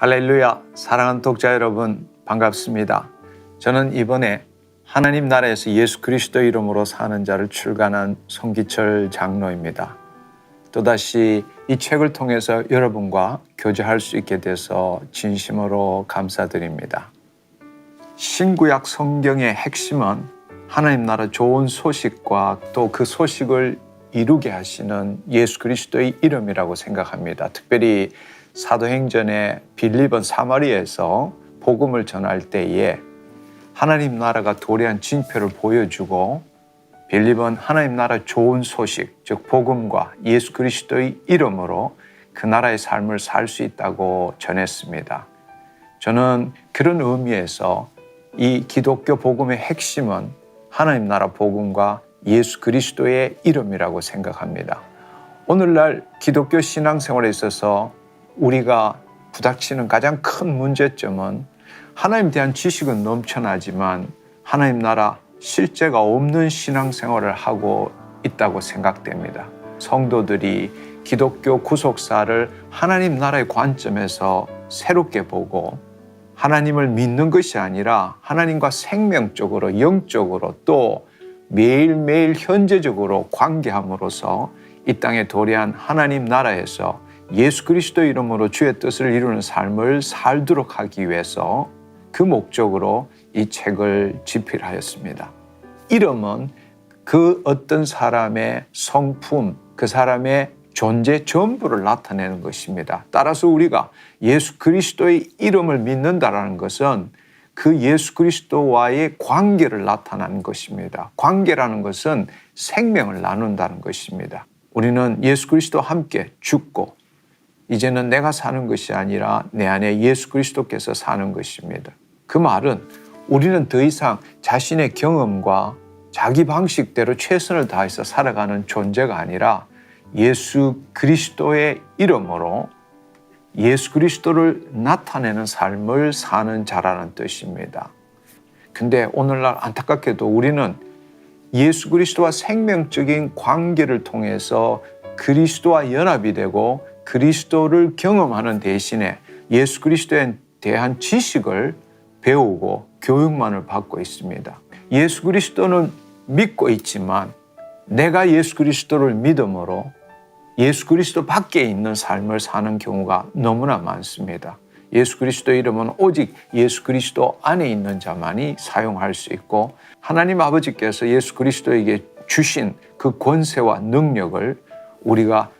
할렐루야, 사랑하는 독자 여러분, 반갑습니다. 저는 이번에 하나님 나라에서 예수 그리스도 이름으로 사는 자를 출간한 송기철 장로입니다. 또다시 이 책을 통해서 여러분과 교제할 수 있게 돼서 진심으로 감사드립니다. 신구약 성경의 핵심은 하나님 나라 좋은 소식과 또 그 소식을 이루게 하시는 예수 그리스도의 이름이라고 생각합니다. 특별히 사도행전의 빌립은 사마리에서 복음을 전할 때에 하나님 나라가 도래한 징표를 보여주고 빌립은 하나님 나라 좋은 소식, 즉 복음과 예수 그리스도의 이름으로 그 나라의 삶을 살 수 있다고 전했습니다. 저는 그런 의미에서 이 기독교 복음의 핵심은 하나님 나라 복음과 예수 그리스도의 이름이라고 생각합니다. 오늘날 기독교 신앙생활에 있어서 우리가 부닥치는 가장 큰 문제점은 하나님에 대한 지식은 넘쳐나지만 하나님 나라 실제가 없는 신앙생활을 하고 있다고 생각됩니다. 성도들이 기독교 구속사를 하나님 나라의 관점에서 새롭게 보고 하나님을 믿는 것이 아니라 하나님과 생명적으로 영적으로 또 매일매일 현재적으로 관계함으로써 이 땅에 도래한 하나님 나라에서 예수 그리스도 이름으로 주의 뜻을 이루는 삶을 살도록 하기 위해서 그 목적으로 이 책을 집필하였습니다. 이름은 그 어떤 사람의 성품, 그 사람의 존재 전부를 나타내는 것입니다. 따라서 우리가 예수 그리스도의 이름을 믿는다라는 것은 그 예수 그리스도와의 관계를 나타내는 것입니다. 관계라는 것은 생명을 나눈다는 것입니다. 우리는 예수 그리스도와 함께 죽고 이제는 내가 사는 것이 아니라 내 안에 예수 그리스도께서 사는 것입니다. 그 말은 우리는 더 이상 자신의 경험과 자기 방식대로 최선을 다해서 살아가는 존재가 아니라 예수 그리스도의 이름으로 예수 그리스도를 나타내는 삶을 사는 자라는 뜻입니다. 근데 오늘날 안타깝게도 우리는 예수 그리스도와 생명적인 관계를 통해서 그리스도와 연합이 되고 그리스도를 경험하는 대신에 예수 그리스도에 대한 지식을 배우고 교육만을 받고 있습니다. 예수 그리스도는 믿고 있지만 내가 예수 그리스도를 믿음으로 예수 그리스도 밖에 있는 삶을 사는 경우가 너무나 많습니다. 예수 그리스도 이름은 오직 예수 그리스도 안에 있는 자만이 사용할 수 있고 하나님 아버지께서 예수 그리스도에게 주신 그 권세와 능력을 우리가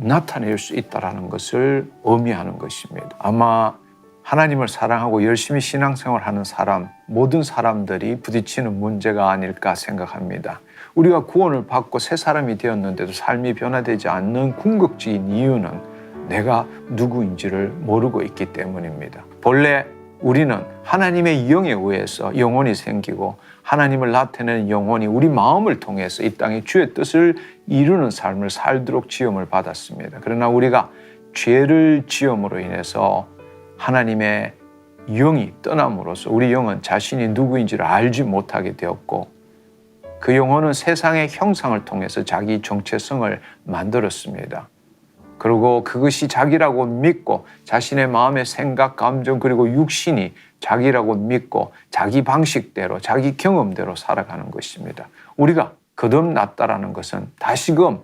나타낼 수 있다라는 것을 의미하는 것입니다. 아마 하나님을 사랑하고 열심히 신앙생활하는 사람 모든 사람들이 부딪히는 문제가 아닐까 생각합니다. 우리가 구원을 받고 새 사람이 되었는데도 삶이 변화되지 않는 궁극적인 이유는 내가 누구인지를 모르고 있기 때문입니다. 본래 우리는 하나님의 영에 의해서 영혼이 생기고 하나님을 나타내는 영혼이 우리 마음을 통해서 이 땅에 주의 뜻을 이루는 삶을 살도록 지음을 받았습니다. 그러나 우리가 죄를 지음으로 인해서 하나님의 영이 떠남으로써 우리 영은 자신이 누구인지를 알지 못하게 되었고 그 영혼은 세상의 형상을 통해서 자기 정체성을 만들었습니다. 그리고 그것이 자기라고 믿고 자신의 마음의 생각, 감정 그리고 육신이 자기라고 믿고 자기 방식대로 자기 경험대로 살아가는 것입니다. 우리가 거듭났다라는 것은 다시금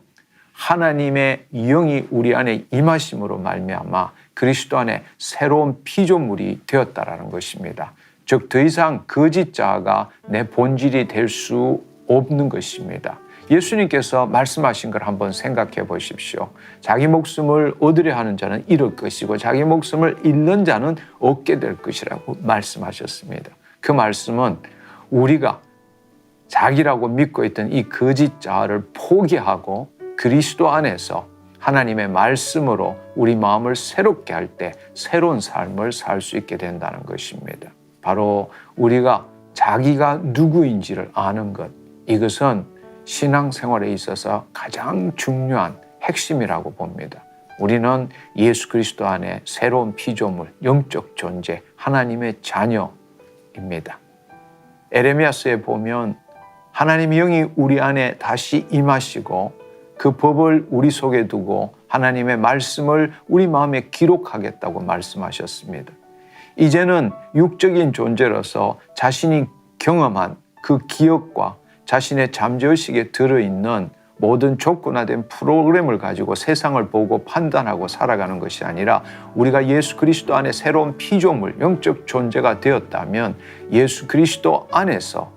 하나님의 영이 우리 안에 임하심으로 말미암아 그리스도 안에 새로운 피조물이 되었다라는 것입니다. 즉 더 이상 거짓 자가 내 본질이 될 수 없는 것입니다. 예수님께서 말씀하신 걸 한번 생각해 보십시오. 자기 목숨을 얻으려 하는 자는 잃을 것이고 자기 목숨을 잃는 자는 얻게 될 것이라고 말씀하셨습니다. 그 말씀은 우리가 자기라고 믿고 있던 이 거짓 자를 포기하고 그리스도 안에서 하나님의 말씀으로 우리 마음을 새롭게 할 때 새로운 삶을 살 수 있게 된다는 것입니다. 바로 우리가 자기가 누구인지를 아는 것. 이것은 신앙생활에 있어서 가장 중요한 핵심이라고 봅니다. 우리는 예수 그리스도 안에 새로운 피조물, 영적 존재, 하나님의 자녀입니다. 에레미야스에 보면 하나님의 영이 우리 안에 다시 임하시고 그 법을 우리 속에 두고 하나님의 말씀을 우리 마음에 기록하겠다고 말씀하셨습니다. 이제는 육적인 존재로서 자신이 경험한 그 기억과 자신의 잠재의식에 들어있는 모든 조건화된 프로그램을 가지고 세상을 보고 판단하고 살아가는 것이 아니라 우리가 예수 그리스도 안에 새로운 피조물, 영적 존재가 되었다면 예수 그리스도 안에서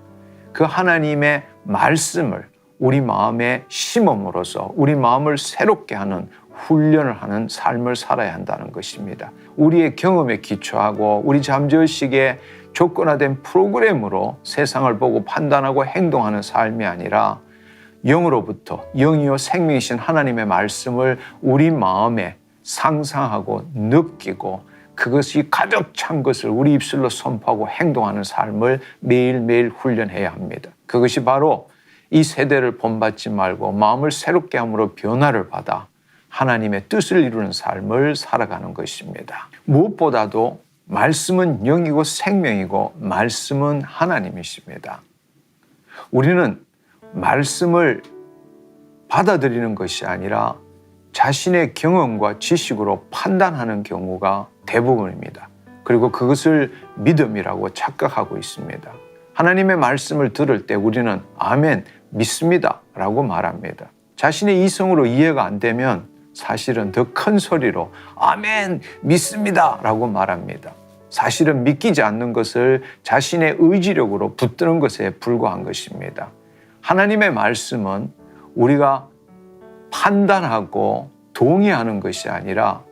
그 하나님의 말씀을 우리 마음에 심음으로써 우리 마음을 새롭게 하는 훈련을 하는 삶을 살아야 한다는 것입니다. 우리의 경험에 기초하고 우리 잠재의식에 조건화된 프로그램으로 세상을 보고 판단하고 행동하는 삶이 아니라 영으로부터 영이요 생명이신 하나님의 말씀을 우리 마음에 상상하고 느끼고 그것이 가득 찬 것을 우리 입술로 선포하고 행동하는 삶을 매일매일 훈련해야 합니다. 그것이 바로 이 세대를 본받지 말고 마음을 새롭게 함으로 변화를 받아 하나님의 뜻을 이루는 삶을 살아가는 것입니다. 무엇보다도 말씀은 영이고 생명이고 말씀은 하나님이십니다. 우리는 말씀을 받아들이는 것이 아니라 자신의 경험과 지식으로 판단하는 경우가 대부분입니다. 그리고 그것을 믿음이라고 착각하고 있습니다. 하나님의 말씀을 들을 때 우리는 아멘, 믿습니다. 라고 말합니다. 자신의 이성으로 이해가 안 되면 사실은 더 큰 소리로 아멘, 믿습니다. 라고 말합니다. 사실은 믿기지 않는 것을 자신의 의지력으로 붙드는 것에 불과한 것입니다. 하나님의 말씀은 우리가 판단하고 동의하는 것이 아니라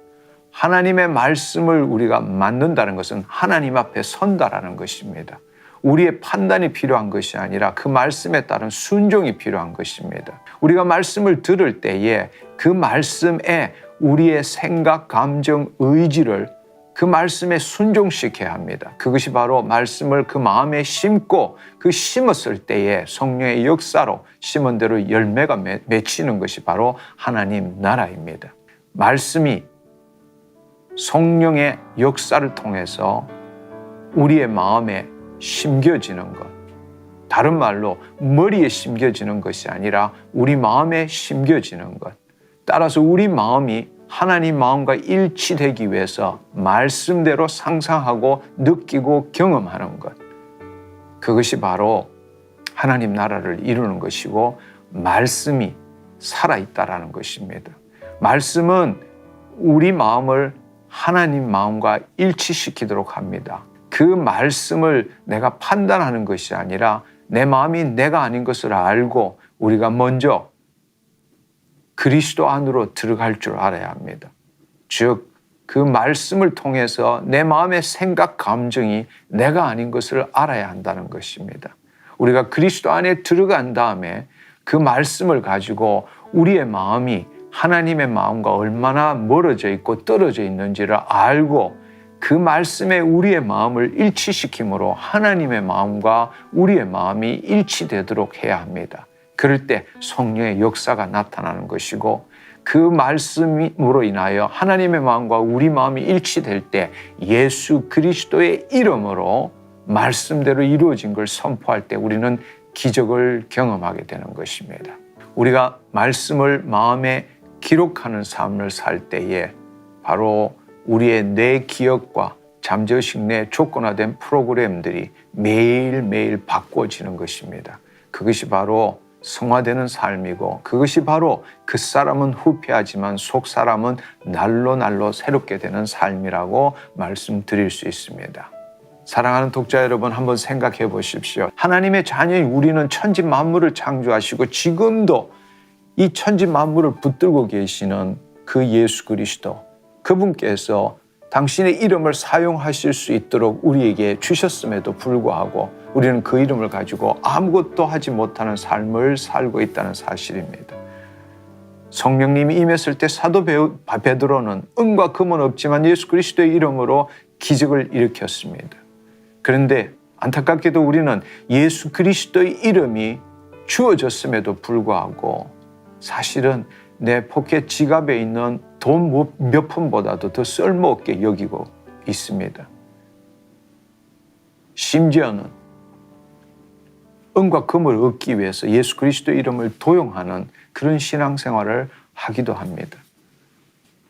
하나님의 말씀을 우리가 만든다는 것은 하나님 앞에 선다라는 것입니다. 우리의 판단이 필요한 것이 아니라 그 말씀에 따른 순종이 필요한 것입니다. 우리가 말씀을 들을 때에 그 말씀에 우리의 생각, 감정, 의지를 그 말씀에 순종시켜야 합니다. 그것이 바로 말씀을 그 마음에 심고 그 심었을 때에 성령의 역사로 심은 대로 열매가 맺히는 것이 바로 하나님 나라입니다. 말씀이 성령의 역사를 통해서 우리의 마음에 심겨지는 것. 다른 말로 머리에 심겨지는 것이 아니라 우리 마음에 심겨지는 것. 따라서 우리 마음이 하나님 마음과 일치되기 위해서 말씀대로 상상하고 느끼고 경험하는 것. 그것이 바로 하나님 나라를 이루는 것이고 말씀이 살아있다라는 것입니다. 말씀은 우리 마음을 하나님 마음과 일치시키도록 합니다. 그 말씀을 내가 판단하는 것이 아니라 내 마음이 내가 아닌 것을 알고 우리가 먼저 그리스도 안으로 들어갈 줄 알아야 합니다. 즉, 그 말씀을 통해서 내 마음의 생각, 감정이 내가 아닌 것을 알아야 한다는 것입니다. 우리가 그리스도 안에 들어간 다음에 그 말씀을 가지고 우리의 마음이 하나님의 마음과 얼마나 멀어져 있고 떨어져 있는지를 알고 그 말씀에 우리의 마음을 일치시킴으로 하나님의 마음과 우리의 마음이 일치되도록 해야 합니다. 그럴 때 성령의 역사가 나타나는 것이고 그 말씀으로 인하여 하나님의 마음과 우리 마음이 일치될 때 예수 그리스도의 이름으로 말씀대로 이루어진 걸 선포할 때 우리는 기적을 경험하게 되는 것입니다. 우리가 말씀을 마음에 기록하는 삶을 살 때에 바로 우리의 뇌 기억과 잠재의식 내 조건화된 프로그램들이 매일매일 바꿔지는 것입니다. 그것이 바로 성화되는 삶이고 그것이 바로 그 사람은 후패하지만 속 사람은 날로 날로 새롭게 되는 삶이라고 말씀드릴 수 있습니다. 사랑하는 독자 여러분 한번 생각해 보십시오. 하나님의 자녀인 우리는 천지 만물을 창조하시고 지금도 이 천지 만물을 붙들고 계시는 그 예수 그리스도 그분께서 당신의 이름을 사용하실 수 있도록 우리에게 주셨음에도 불구하고 우리는 그 이름을 가지고 아무것도 하지 못하는 삶을 살고 있다는 사실입니다. 성령님이 임했을 때 사도 베드로는 은과 금은 없지만 예수 그리스도의 이름으로 기적을 일으켰습니다. 그런데 안타깝게도 우리는 예수 그리스도의 이름이 주어졌음에도 불구하고 사실은 내 포켓 지갑에 있는 돈 몇 푼보다도 더 쓸모없게 여기고 있습니다. 심지어는 은과 금을 얻기 위해서 예수 그리스도 이름을 도용하는 그런 신앙생활을 하기도 합니다.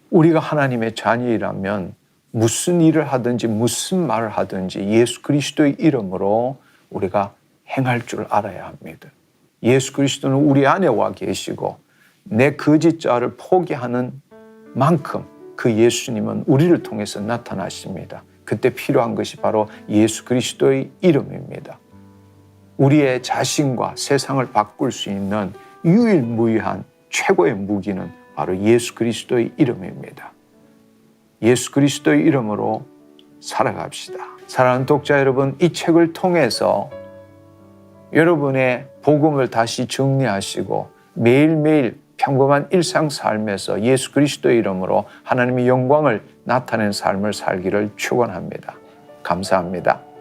우리가 하나님의 자녀이라면 무슨 일을 하든지 무슨 말을 하든지 예수 그리스도의 이름으로 우리가 행할 줄 알아야 합니다. 예수 그리스도는 우리 안에 와 계시고 내 거짓 자를 포기하는 만큼 그 예수님은 우리를 통해서 나타나십니다. 그때 필요한 것이 바로 예수 그리스도의 이름입니다. 우리의 자신과 세상을 바꿀 수 있는 유일무이한 최고의 무기는 바로 예수 그리스도의 이름입니다. 예수 그리스도의 이름으로 살아갑시다. 사랑하는 독자 여러분, 이 책을 통해서 여러분의 복음을 다시 정리하시고 매일매일 평범한 일상 삶에서 예수 그리스도의 이름으로 하나님의 영광을 나타낸 삶을 살기를 축원합니다. 감사합니다.